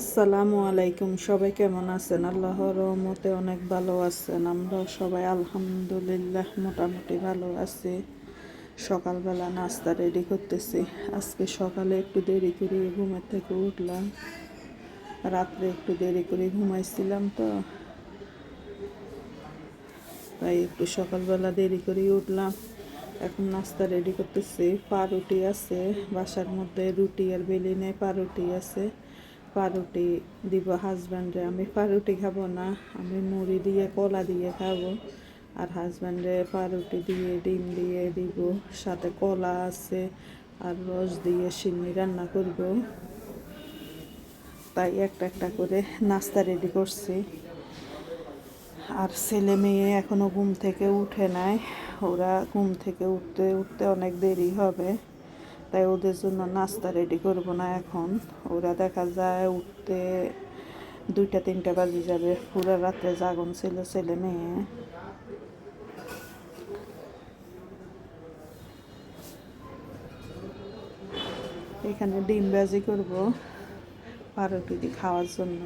আসসালামু আলাইকুম, সবাই কেমন আছেন? আল্লাহর রহমতে অনেক ভালো আছেন। আমরা সবাই আলহামদুলিল্লাহ মোটামুটি ভালো আছি। সকালবেলা নাস্তা রেডি করতেছি। আজকে সকালে একটু দেরি করে ঘুমের থেকে উঠলাম। রাত্রে একটু দেরি করে ঘুমাইছিলাম তো। তাই একটু সকালবেলা দেরি করে উঠলাম। এখন নাস্তা রেডি করতেছি। পাউরুটি আছে, বাসার মধ্যে রুটি আর বেলি নেই, পাউরুটি আছে। পাউরুটি দিব হাজব্যান্ডে। আমি পাউরুটি খাব না, আমি মুড়ি দিয়ে, কলা দিয়ে খাব। আর হাজব্যান্ডে পাউরুটি দিয়ে, ডিম দিয়ে দিব, সাথে কলা আছে আর রস দিয়ে সিন্নি রান্না করব। তাই একটা একটা করে নাস্তা রেডি করছি। আর ছেলে মেয়ে এখনও ঘুম থেকে উঠে নাই, ওরা ঘুম থেকে উঠতে উঠতে অনেক দেরি হবে। তাই ওদের জন্য নাস্তা রেডি করব না এখন। ওরা দেখা যায় উঠতে দুইটা, তিনটা বাজে যাবে। পুরো রাত্রে জাগন ছিল ছেলে মেয়ে। এখানে ডিম ভাজি করব পাউরুটি খাওয়ার জন্য।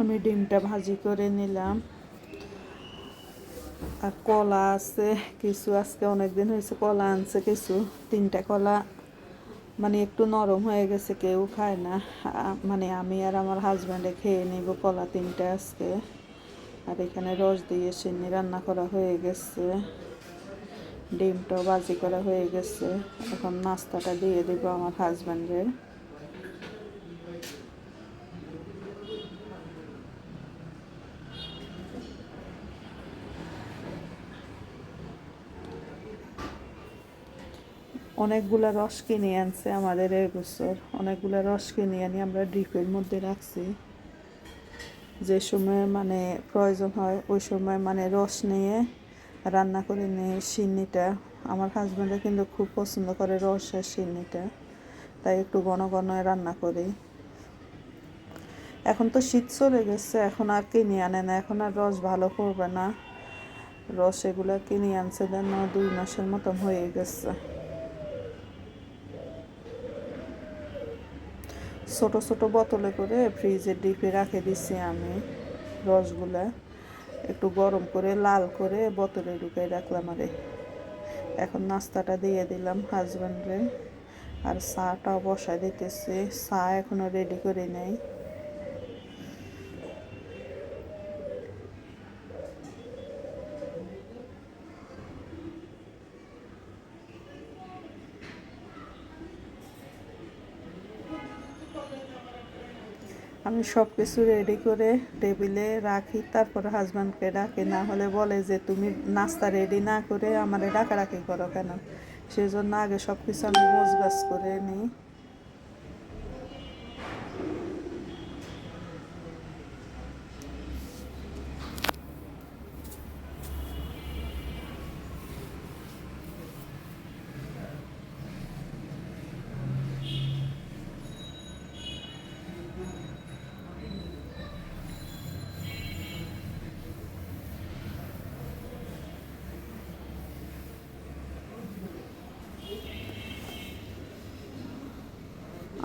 আমি ডিমটা ভাজি করে নিলাম। আর কলা আছে, কিছু আজকে অনেক দিন হয়েছে কলা আনছে, কিছু, তিনটা কলা। মানে একটু নরম হয়ে গেছে, কেউ খায় না। মানে আমি আর আমার হাজব্যান্ডে খেয়ে নিব কলা তিনটা আজকে। আর এখানে রস দিয়ে চিনি রান্না করা হয়ে গেছে। ডিমটাও বাজি করা হয়ে গেছে। এখন নাস্তাটা দিয়ে দেব আমার হাজব্যান্ডের অনেকগুলা রস কিনে আনছে আমাদের এই বছর। অনেকগুলা রস কিনে আনি আমরা ড্রিপের মধ্যে রাখছি। যে সময় মানে প্রয়োজন হয়, ওই সময় মানে রস নিয়ে রান্না করে নিয়ে সিন্নিটা। আমার হাজব্যান্ডরা কিন্তু খুব পছন্দ করে রসের সিন্নিটা। তাই একটু ঘন ঘন রান্না করি। এখন তো শীত চলে গেছে, এখন আর কিনে আনে না। এখন আর রস ভালো করবে না। রস এগুলো কিনে আনছে দেন দুই মাসের মতন হয়ে গেছে। ছোট ছোট বোতলে করে ফ্রিজে ডিপে রাখে দিছি আমি রসগুলা। একটু গরম করে লাল করে বোতলে ঢুকাই রাখলাম আরে। এখন নাস্তাটা দিয়ে দিলাম হাজব্যান্ডে আর চাটাও বসাই দিতেছি, চা এখনও রেডি করে নেই। আমি সব কিছু রেডি করে টেবিলে রাখি, তারপর হাজব্যান্ডকে ডাকে। না হলে বলে যে, তুমি নাস্তা রেডি না করে আমারে ডাকাডাকি করো কেন? সেজন্য আগে সব কিছু আমি গোছ করে নিই।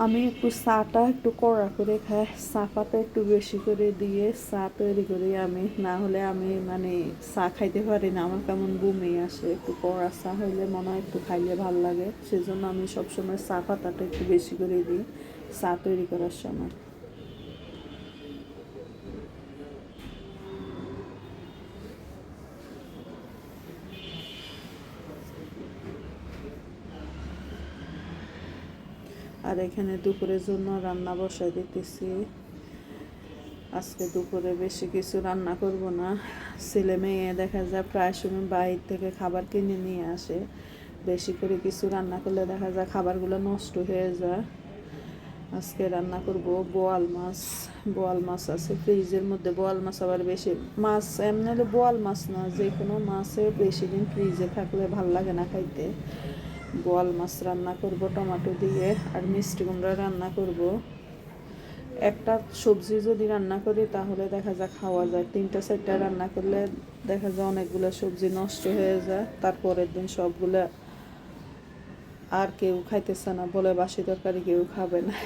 আমি একটু চাটা একটু কড়া করে খাই চা পাতা একটু বেশি করে দিয়ে চা তৈরি করি আমি না হলে আমি মানে চা খাইতে পারি না আমার কেমন বমি আসে একটু কড়া চা হইলে মনে হয় একটু খাইলে ভালো লাগে। সেজন্য আমি সবসময় চা পাতাটা একটু বেশি করে দিই চা তৈরি করার সময়। আর এখানে দুপুরের জন্য রান্না বসাই দিতেছি। আজকে দুপুরে বেশি কিছু রান্না করব না। ছেলে মেয়ে দেখা যায় প্রায় সময় বাইরে থেকে খাবার কিনে নিয়ে আসে। বেশি করে কিছু রান্না করলে দেখা যায় খাবারগুলো নষ্ট হয়ে যায়। আজকে রান্না করব বোয়াল মাছ। বোয়াল মাছ আছে ফ্রিজের মধ্যে। বোয়াল মাছ আবার বেশি মাছ এমনি হলে বোয়াল মাছ না যে কোনো মাছে বেশি দিন ফ্রিজে থাকলে ভালো লাগে না খাইতে। বোয়াল মাছ রান্না করব, টমেটো দিয়ে আর মিষ্টি কুমড়া রান্না করব। একটা সবজি যদি রান্না করি তাহলে দেখা যায় খাওয়া যায়। তিনটা, চারটা রান্না করলে দেখা যায় অনেকগুলো সবজি নষ্ট হয়ে যায়। তারপরের দিন সবগুলো আর কেউ খাইতেছে না বলে বাসি তরকারি কেউ খাবে না।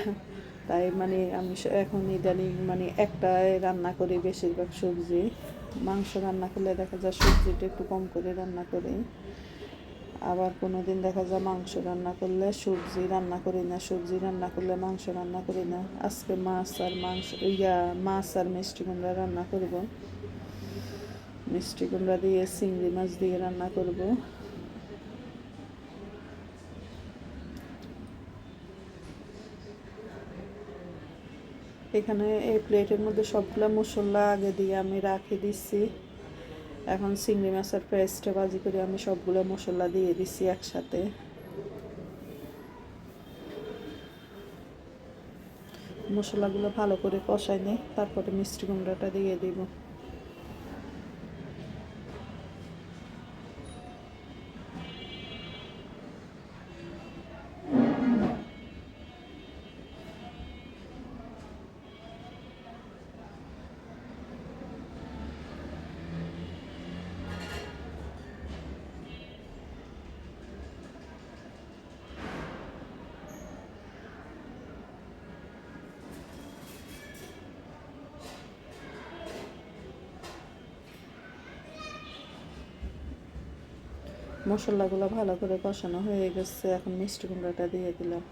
তাই মানে আমি এখন ইদানিং মানে একটাই রান্না করি বেশিরভাগ সবজি। মাংস রান্না করলে দেখা যায় সবজিটা একটু কম করে রান্না করি। আবার কোনো দিন দেখা যায় মাংস রান্না করলে সবজি রান্না করি না, সবজি রান্না করলে মাংস রান্না করি না। আজকে মাছ আর মাংস, ইয়া, মাছ আর মিষ্টি কুমড়া রান্না করব। মিষ্টি কুমড়া দিয়ে, চিংড়ি মাছ দিয়ে রান্না করব। এখানে এই প্লেটের মধ্যে সবগুলা মশলা আগে দিয়ে আমি রাখি দিচ্ছি এখন চিংড়ি মাছের পেস্টে ভাজি করে আমি সবগুলো মশলা দিয়ে দিচ্ছি একসাথে। মশলাগুলো ভালো করে কষাই নিই তারপরে মিষ্টি কুমড়াটা দিয়ে দিব। মশলাগুলো ভালো করে কষানো হয়ে গেছে এখন মিষ্টি কুমড়াটা দিয়ে দিলাম।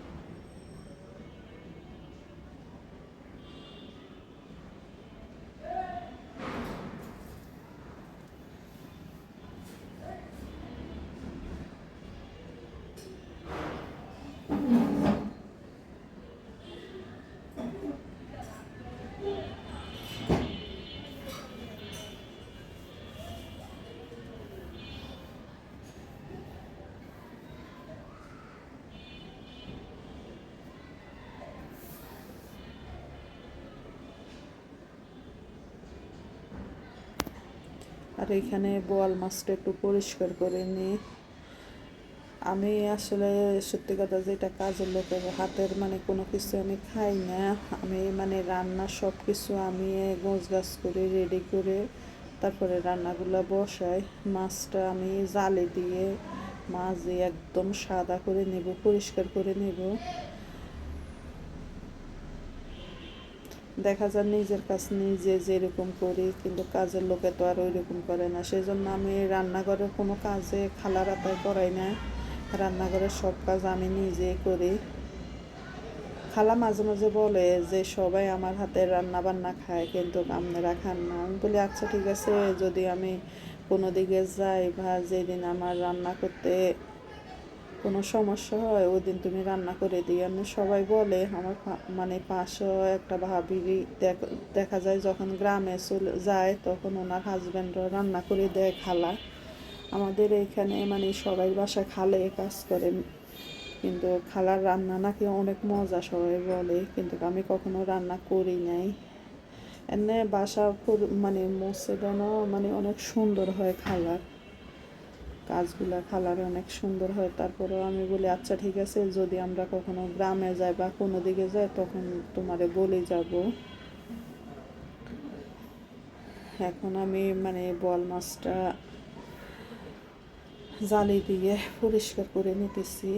আর এখানে বোয়াল মাছটা একটু পরিষ্কার করে নিই আমি আসলে সত্যি কথা যেটা কাজের লোকের হাতের মানে কোনো কিছু আমি খাই না। আমি মানে রান্না সব কিছু আমি গোছ গাছ করে রেডি করে তারপরে রান্নাগুলো বসাই। মাছটা আমি জালে দিয়ে মাছ দিয়ে একদম সাদা করে নেব, পরিষ্কার করে নেব। দেখা যায় নিজের কাজ নিজে যেরকম করি, কিন্তু কাজের লোকে তো আর ওই রকম করে না। সেই জন্য আমি রান্নাঘরের কোনো কাজে খালার আতায় করাই না। রান্নাঘরের সব কাজ আমি নিজে করি। খালা মাঝে মাঝে বলে যে, সবাই আমার হাতে রান্না বান্না খায়, কিন্তু আপনারা খান না। আমি বলি আচ্ছা ঠিক আছে, যদি আমি কোনো দিকে যাই বা যেদিন আমার রান্না করতে কোনো সমস্যা হয়, ওই দিন তুমি রান্না করে দিই আমি সবাই বলে, আমার মানে পাশেও একটা ভাবি দেখা যায় যখন গ্রামে চলে যায়, তখন ওনার হাজব্যান্ডরা রান্না করে দেয় খালা। আমাদের এখানে মানে সবাই বাসা খালে কাজ করে, কিন্তু খালার রান্না নাকি অনেক মজা সবাই বলে, কিন্তু আমি কখনো রান্না করি নাই। এনে বাসা মানে মসজিদানো মানে অনেক সুন্দর হয় খালার। কাজগুলা খালার অনেক সুন্দর হয়। তারপরেও আমি বলি আচ্ছা ঠিক আছে, যদি আমরা কখনো গ্রামে যাই বা কোনো দিকে যাই, তখন তোমারে বলে যাব। এখন আমি মানে বল মাছটা জালি দিয়ে পরিষ্কার করে নিতেছি।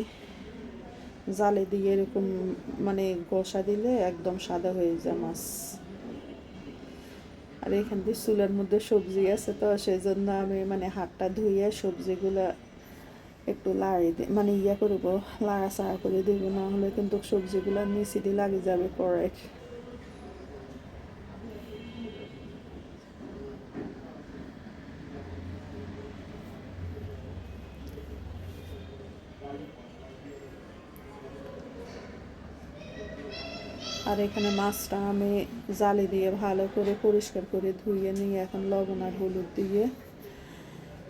জালে দিয়ে এরকম মানে গোসা দিলে একদম সাদা হয়ে যায় মাছ। আর এখান দিয়ে চুলার মধ্যে সবজি আছে তো সেই জন্য আমি মানে হাতটা ধুইয়া সবজিগুলা একটু লাড়ি মানে ইয়া করব লাড়া চাড়া করে দিব, না হলে কিন্তু সবজিগুলা নিচে দিয়ে লাগে যাবে পরে। আর এখানে মাছটা আমি জালি দিয়ে ভালো করে পরিষ্কার করে ধুয়ে নিয়ে এখন লবণ আর হলুদ দিয়ে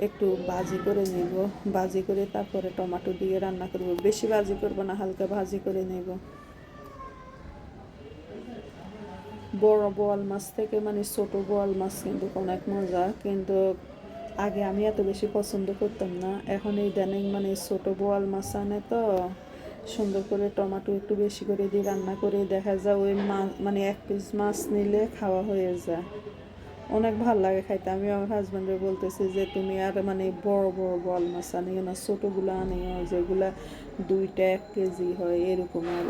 একটু ভাজি করে নেব। ভাজি করে তারপরে টমেটো দিয়ে রান্না করব। বেশি ভাজি করব না, হালকা ভাজি করে নেব। বড় বোয়াল মাছ থেকে মানে ছোট বোয়াল মাছ কিন্তু অনেক মজা, কিন্তু আগে আমি এত বেশি পছন্দ করতাম না। এখন এই ইদানিং মানে ছোটো বোয়াল মাছ আনে তো সুন্দর করে টমাটো একটু বেশি করে দিয়ে রান্না করে দেখা যায় ওই মাছ মানে এক পিস মাছ নিলে খাওয়া হয়ে যায়। অনেক ভালো লাগে খাইতে। আমি আমার হাজব্যান্ডে বলতেছি যে, তুমি আর মানে বড় বড় বল মাছ আনিও না, ছোটোগুলো আনিও, যেগুলা দুইটা এক কেজি হয়, এরকম আর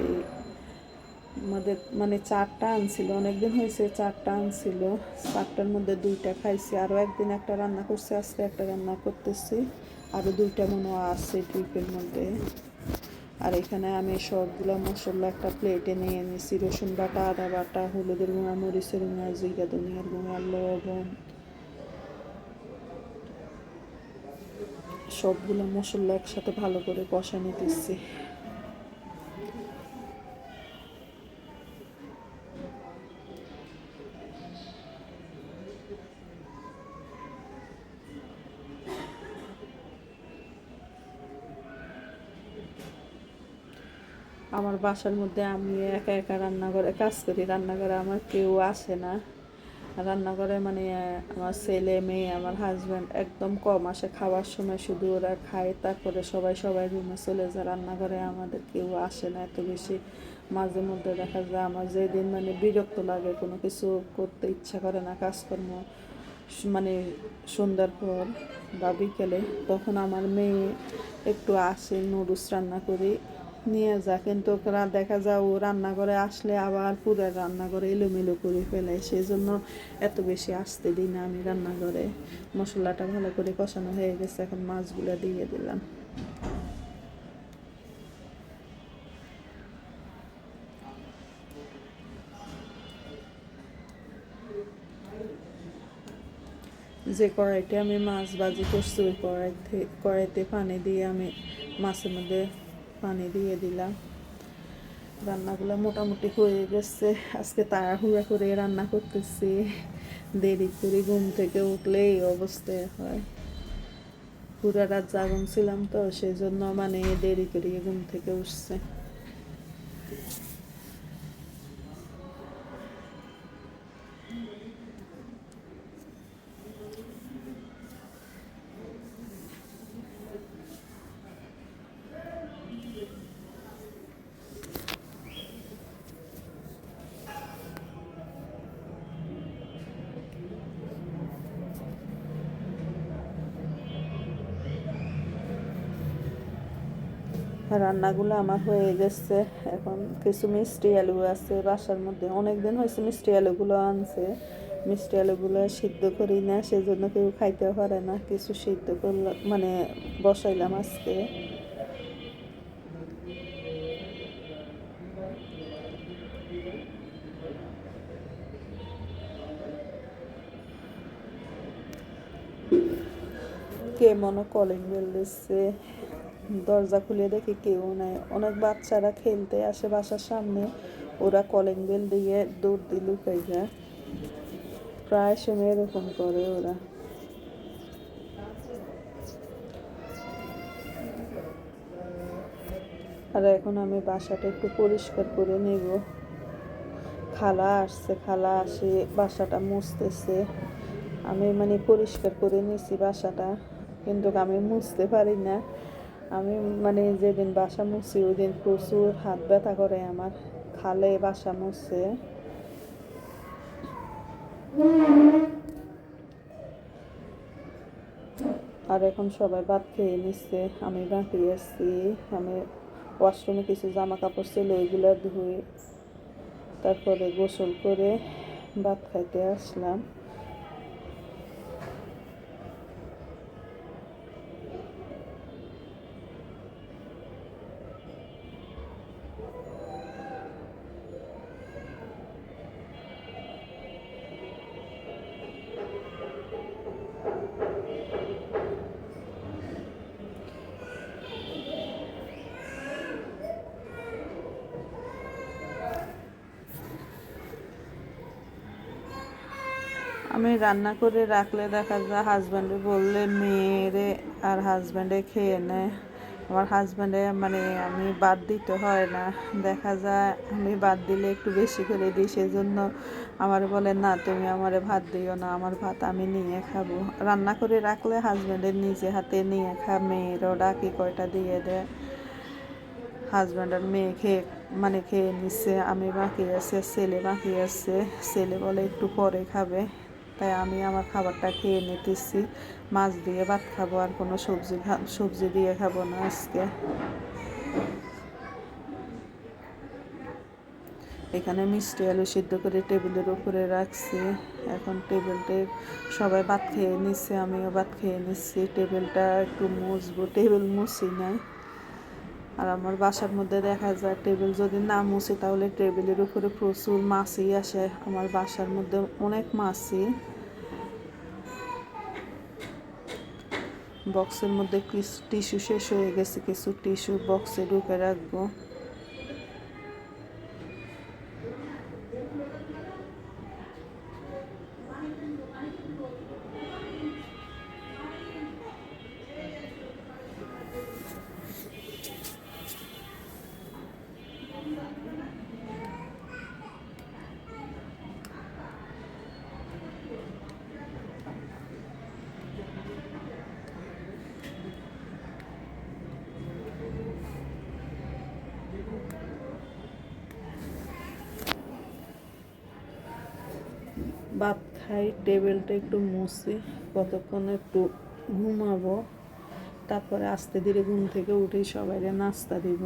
আমাদের মানে চারটা আনছিল। অনেকদিন হয়েছে চারটা আনছিল। চারটার মধ্যে দুইটা খাইছি। আরও একদিন একটা রান্না করছি, আজকে একটা রান্না করতেছি। আরও দুইটা মনে আছে ট্রিপের মধ্যে। আর এখানে আমি সবগুলো মশলা, একটা প্লেটে নিয়ে নিয়েছি রসুন বাটা, আদা বাটা, হলুদের গুঁড়া, মরিচের গুঁড়া, জিরা, ধনিয়ার গুঁড়া, লবণ। সবগুলো মশলা একসাথে ভালো করে কষা নিতেছি। আমার বাসার মধ্যে আমি একা একা রান্নাঘরে কাজ করি, রান্নাঘরে আমার কেউ আসে না। রান্নাঘরে মানে আমার ছেলে, মেয়ে, আমার হাজব্যান্ড একদম কম আসে। খাওয়ার সময় শুধু ওরা খায়, তারপরে সবাই সবাই রুমে চলে যায়। রান্নাঘরে আমাদের কেউ আসে না এত বেশি। মাঝে মধ্যে দেখা যায় আমার যেদিন মানে বিরক্ত লাগে, কোনো কিছু করতে ইচ্ছা করে না, কাজকর্ম মানে সন্ধ্যার পর বা বিকেলে, তখন আমার মেয়ে একটু আসে, নুডলস রান্না করি। নিয়ে যা কিন্তু দেখা যায় ও রান্নাঘরে আসলে আবার পুরো রান্নাঘরে এলোমেলো করে ফেলে। সেই জন্য এত বেশি আসতে দিই না আমি রান্নাঘরে। মশলাটা ভালো করে কষানো হয়ে গেছে, এখন মাছগুলো দিয়ে দিলাম। যে কড়াইতে আমি মাছ ভাজি করছি, ওই কড়াইতে কড়াইতে পানি দিয়ে আমি মাছের মধ্যে পানি দিয়ে দিলাম। রান্নাগুলো মোটামুটি হয়ে গেছে। আজকে তাড়াহুড়া করে রান্না করতেছি। দেরি করে ঘুম থেকে উঠলে এই অবস্থায় হয়। পুরা রাত জাগুন ছিলাম তো সেই জন্য মানে দেরি করে ঘুম থেকে উঠছে। রান্নাগুলো আমার হয়ে গেছে। এখন কিছু মিষ্টি আলু আছে, বাসার মধ্যে অনেক দিন হয়েছে মিষ্টি আলুগুলো আনছে। মিষ্টি আলুগুলো সিদ্ধ করি না, সেজন্য কেউ খাইতে পারে না। কিছু সিদ্ধ করলে মানে বসাইলাম আজকে। কে মনে কলিং বেল দিচ্ছে? দরজা খুলে দেখি কেউ নাই। অনেক বাচ্চারা খেলতে আসে বাসার সামনে। ওরা কলিং বেল দিয়ে দৌড় দিয়ে লুকাই যায় প্রায় সময় এরকম করে ওরা। আর এখন আমি বাসাটা একটু পরিষ্কার করে নেব। খালা আসছে, খালা আসে, বাসাটা মুছতেছে। আমি মানে পরিষ্কার করে নিয়েছি বাসাটা। কিন্তু আমি মুছতে পারি না। আমি মানে যেদিন বাসা মুছি ওই দিন প্রচুর হাত ব্যথা করে, আমার খালে বাসা মুছে আর এখন সবাই ভাত খেয়ে নিচ্ছে, আমি বাকি আছি, আমি ওয়াশরুমে কিছু জামা কাপড় ছিল, ওইগুলো ধুয়ে তারপরে গোসল করে ভাত খাইতে আসলাম। আমি রান্না করে রাখলে দেখা যায় হাজব্যান্ডে বললে, মেয়েরে আর হাজব্যান্ডে খেয়ে নেয় আমার হাজব্যান্ডে মানে আমি বাদ দিতে হয় না। দেখা যায় আমি বাদ দিলে একটু বেশি করে দিই। সেজন্য আমার বলে, না, তুমি আমারে ভাত দিও না, আমার ভাত আমি নিয়ে খাব। রান্না করে রাখলে হাজব্যান্ডের নিজে হাতে নিয়ে খা, মেয়েরও ডাকি কয়টা দিয়ে দেয় হাজব্যান্ড আর মেয়ে খেয়ে মানে খেয়ে নিচ্ছে আমি বাকি আছে, ছেলে বাকি আছে। ছেলে বলে, একটু পরে খাবে। তাই আমি আমার খাবারটা খেয়ে নিতেছি। মাছ দিয়ে ভাত খাব আর কোনো সবজি সবজি দিয়ে খাব না আজকে। এখানে মিষ্টি আলু সিদ্ধ করে টেবিলের উপরে রাখছি। এখন টেবিলটা সবাই ভাত খেয়ে নিচ্ছে আমিও ভাত খেয়ে নিচ্ছি টেবিলটা একটু মুছবো, টেবিল মুছি নাই। আর আমার বাসার মধ্যে দেখা যায় টেবিল যদি না মুছি, তাহলে টেবিলের উপরে প্রচুর মাছই আসে। আমার বাসার মধ্যে অনেক মাছই। বক্সের মধ্যে টিস্যু শেষ হয়ে গেছে, কিছু টিস্যু বক্সে ঢুকে রাখব। খাই, টেবিলটা একটু মুছি, কতক্ষণ একটু ঘুমাবো, তারপরে আস্তে ধীরে ঘুম থেকে উঠে সবাইকে নাস্তা দিব।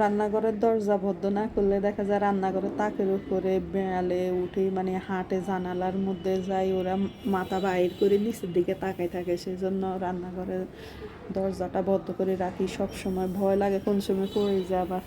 রান্নাঘরের দরজা বদ্ধ না করলে দেখা যায় রান্নাঘরে তাকের উপরে বেড়ালে উঠে মানে হাটে জানালার মধ্যে যাই, ওরা মাথা বাইর করে নিচের দিকে তাকাই থাকে সেই জন্য রান্নাঘরের দরজাটা বদ্ধ করে রাখি। সব সময় ভয় লাগে কোন সময় পড়ে যায় আবার